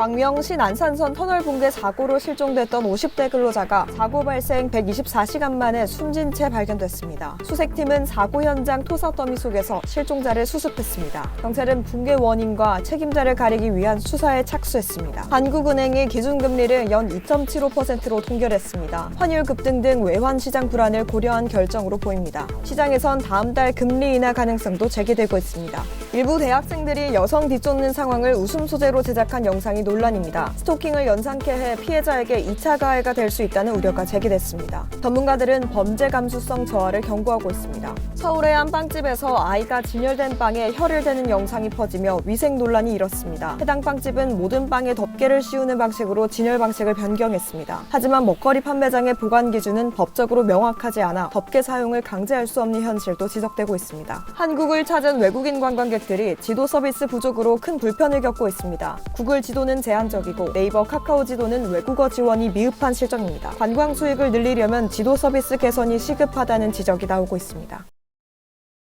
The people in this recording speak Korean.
광명시 난산선 터널 붕괴 사고로 실종됐던 50대 근로자가 사고 발생 124시간 만에 숨진 채 발견됐습니다. 수색팀은 사고 현장 토사 더미 속에서 실종자를 수습했습니다. 경찰은 붕괴 원인과 책임자를 가리기 위한 수사에 착수했습니다. 한국은행이 기준금리를 연 2.75%로 동결했습니다. 환율 급등 등 외환 시장 불안을 고려한 결정으로 보입니다. 시장에선 다음 달 금리 인하 가능성도 제기되고 있습니다. 일부 대학생들이 여성 뒤쫓는 상황을 웃음 소재로 제작한 영상이 논란입니다. 스토킹을 연상케 해 피해자에게 2차 가해가 될 수 있다는 우려가 제기됐습니다. 전문가들은 범죄 감수성 저하를 경고하고 있습니다. 서울의 한 빵집에서 아이가 진열된 빵에 혀를 대는 영상이 퍼지며 위생 논란이 일었습니다. 해당 빵집은 모든 빵에 덮개를 씌우는 방식으로 진열 방식을 변경했습니다. 하지만 먹거리 판매장의 보관 기준은 법적으로 명확하지 않아 덮개 사용을 강제할 수 없는 현실도 지적되고 있습니다. 한국을 찾은 외국인 관광객들이 지도 서비스 부족으로 큰 불편을 겪고 있습니다. 구글 지도는 제한적이고 네이버 카카오 지도는 외국어 지원이 미흡한 실정입니다. 관광 수익을 늘리려면 지도 서비스 개선이 시급하다는 지적이 나오고 있습니다.